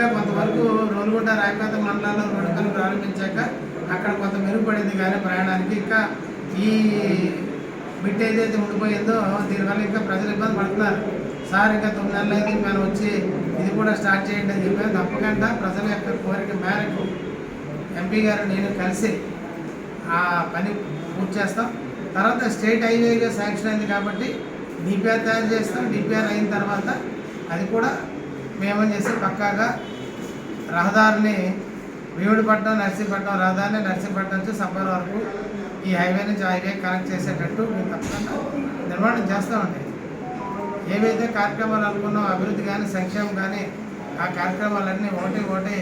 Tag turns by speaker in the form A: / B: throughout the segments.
A: ఇంకా కొంతవరకు నల్గొండ రాయపాత మండలాల్లో రోడ్డు పనులు ప్రారంభించాక అక్కడ కొంత మెరుగుపడింది కానీ ప్రయాణానికి. ఇంకా ఈ బిట్ ఏదైతే ఉండిపోయిందో దీనివల్ల ఇంకా ప్రజలు ఇబ్బంది పడుతున్నారు. సార్ ఇంకా తొమ్మిది నెలలు అయితే మనం వచ్చి ఇది కూడా స్టార్ట్ చేయండి అని చెప్పాను తప్పకుండా ప్రజల యొక్క కోరిక మేరకు ఎంపీ గారు నేను కలిసి ఆ పని పూర్తి చేస్తాం. తర్వాత స్టేట్ హైవేగా శాంక్షన్ అయింది కాబట్టి డిపిఆర్ తయారు చేస్తాం. డిపిఆర్ అయిన తర్వాత అది కూడా మేమని చేసి పక్కాగా రహదారిని వేవుడిపట్నం నర్సీపట్నం రహదారిని నర్సీపట్నం నుంచి సబ్బర్ వరకు ఈ హైవే నుంచి హైవే కనెక్ట్ చేసేటట్టు మేము తప్పకుండా నిర్మాణం చేస్తామండి. ఏవైతే కార్యక్రమాలు అనుకున్నాం అభివృద్ధి కానీ సంక్షేమం కానీ ఆ కార్యక్రమాలన్నీ ఒకటి ఒకటి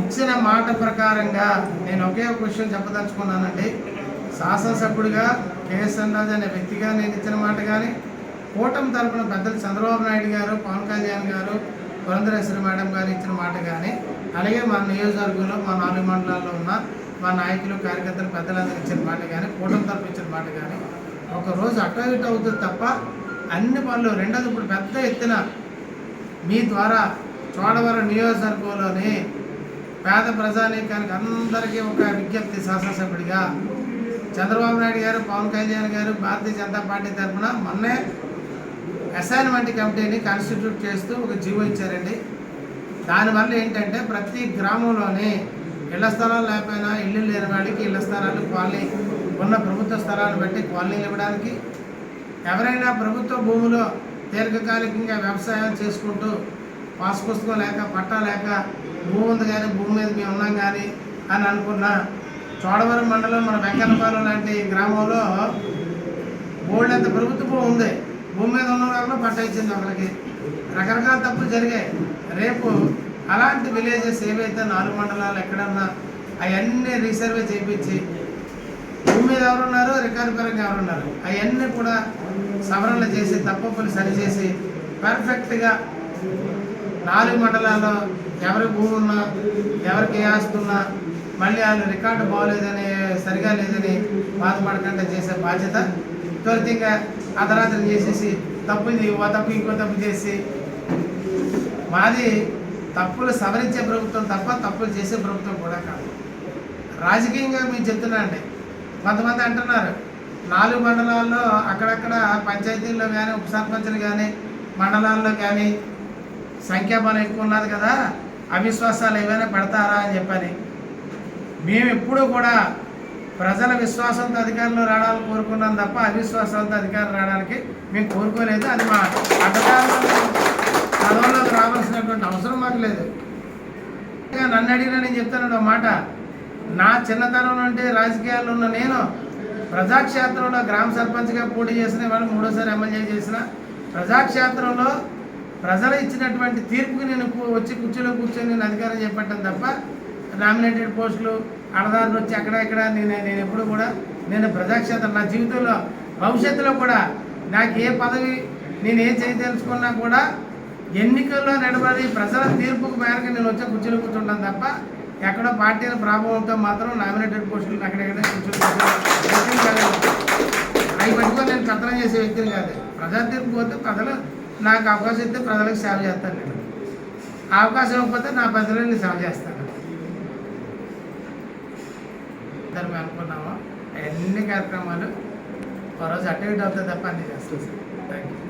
A: ఇచ్చిన మాట ప్రకారంగా నేను ఒకే ఒక విషయం చెప్పదలుచుకున్నానండి. శాసనసభ్యుడిగా కేఎస్ఎన్ రాజు అనే వ్యక్తిగా నేను ఇచ్చిన మాట కానీ కూటమి తరపున పెద్దలు చంద్రబాబు నాయుడు గారు పవన్ కళ్యాణ్ గారు పురంధరేశ్వరి మేడం గారు ఇచ్చిన మాట కానీ అలాగే మా నియోజకవర్గంలో మా నాలుగు మండలాల్లో ఉన్న మా నాయకులు కార్యకర్తలు పెద్దలందరూ ఇచ్చిన మాట కానీ కూటమి తరపు ఇచ్చిన మాట కానీ ఒకరోజు అటో ఇటు అవుతుంది తప్ప అన్ని పనులు రెండోది ఇప్పుడు పెద్ద ఎత్తున మీ ద్వారా చోడవరం నియోజకవర్గంలోని పేద ప్రజానీకానికి అందరికీ ఒక విజ్ఞప్తి శాసనసభ్యుడిగా చంద్రబాబు నాయుడు గారు పవన్ కళ్యాణ్ గారు భారతీయ జనతా పార్టీ తరఫున మొన్నే అసైన్మెంట్ కమిటీని కాన్స్టిట్యూట్ చేస్తూ ఒక జీవో ఇచ్చారండి. దానివల్ల ఏంటంటే ప్రతి గ్రామంలోని ఇళ్ళ స్థలాలు లేకపోయినా ఇల్లు లేని వాళ్ళకి ఇళ్ళ స్థలాలు కాలనీ ఉన్న ప్రభుత్వ స్థలాన్ని బట్టి కాలనీలు ఇవ్వడానికి ఎవరైనా ప్రభుత్వ భూమిలో దీర్ఘకాలికంగా వ్యవసాయం చేసుకుంటూ పాస్ పుస్తకం లేక పట్టా లేక భూమి ఉంది కానీ భూమి మీద మేము ఉన్నాం కానీ అని అనుకున్న చోడవరం మండలం మన వెంకన్నపాలెం లాంటి గ్రామంలో బోల్డంత ప్రభుత్వ భూమి ఉంది. భూమి మీద ఉన్న వాళ్ళలో పట్టా ఇచ్చింది ఒకరికి. రకరకాల తప్పులు జరిగాయి. రేపు అలాంటి విలేజెస్ ఏవైతే నాలుగు మండలాలు ఎక్కడన్నా అవన్నీ రీసర్వే చేయించి భూమి మీద ఎవరున్నారు రికార్డు పరంగా ఎవరున్నారు అవన్నీ కూడా సవరణలు చేసి తప్పులు సరిచేసి పర్ఫెక్ట్గా నాలుగు మండలాల్లో ఎవరి భూమి ఉన్నా ఎవరికి ఏ మళ్ళీ వాళ్ళు రికార్డు బాగోలేదని సరిగా లేదని బాధపడకుండా చేసే బాధ్యత త్వరితంగా అర్ధరాత్రి చేసేసి తప్పుది ఓ తప్పు ఇంకో తప్పు చేసి. మాది తప్పులు సవరించే ప్రభుత్వం తప్ప తప్పులు చేసే ప్రభుత్వం కూడా కాదు. రాజకీయంగా మేము చెప్తున్నా అండి. కొంతమంది అంటున్నారు నాలుగు మండలాల్లో అక్కడక్కడ పంచాయతీల్లో కానీ ఉప సర్పంచులు కానీ మండలాల్లో కానీ సంఖ్యాబలం ఎక్కువ ఉన్నది కదా అవిశ్వాసాలు ఏమైనా పెడతారా అని చెప్పని. మేము ఎప్పుడూ కూడా ప్రజల విశ్వాసంతో అధికారంలో రావడానికి కోరుకున్నాం తప్ప అవిశ్వాసాలతో అధికారం రావడానికి మేము కోరుకోలేదు. అది మా అధికారంలో పదవుల్లోకి రావాల్సినటువంటి అవసరం మాకు లేదు. నన్ను అడిగినా నేను చెప్తాను మాట. నా చిన్నతనం నుండి రాజకీయాల్లో ఉన్న నేను ప్రజాక్షేత్రంలో గ్రామ సర్పంచ్గా పోటీ చేసిన వాళ్ళు మూడోసారి ఎమ్మెల్యే చేసిన ప్రజాక్షేత్రంలో ప్రజలు ఇచ్చినటువంటి తీర్పుకి నేను వచ్చి కుర్చీలో కూర్చొని నేను అధికారం చేపట్టాను తప్ప నామినేటెడ్ పోస్టులు అడదారులు వచ్చి అక్కడ ఇక్కడ నేను నేను ఎప్పుడు కూడా నేను ప్రజాక్షేత్రం నా జీవితంలో భవిష్యత్తులో కూడా నాకు ఏ పదవి నేను ఏం చేయదలుచుకున్నా కూడా ఎన్నికల్లో నిలబడి ప్రజల తీర్పుకు మేరకు నేను వచ్చే కుర్చీలో కూర్చుంటాను తప్ప ఎక్కడో పార్టీల ప్రభావంతో మాత్రం నామినేటెడ్ పోస్టులు అక్కడెక్కడ కూర్చొని. అవి పట్టుకొని నేను కథనం చేసే వ్యక్తిని కాదు. ప్రజా తీర్పు పోతే ప్రజలు నాకు అవకాశం ఇస్తే ప్రజలకు సేవ చేస్తాను నేను. ఆ అవకాశం ఇవ్వకపోతే నా ప్రజలకు నేను సేవ చేస్తాను. ఇద్దరు మేము అనుకున్నాము. అన్ని కార్యక్రమాలు ఒక రోజు అటు ఇటు అవుతుంది తప్ప అన్ని చేస్తాం సార్. Thank you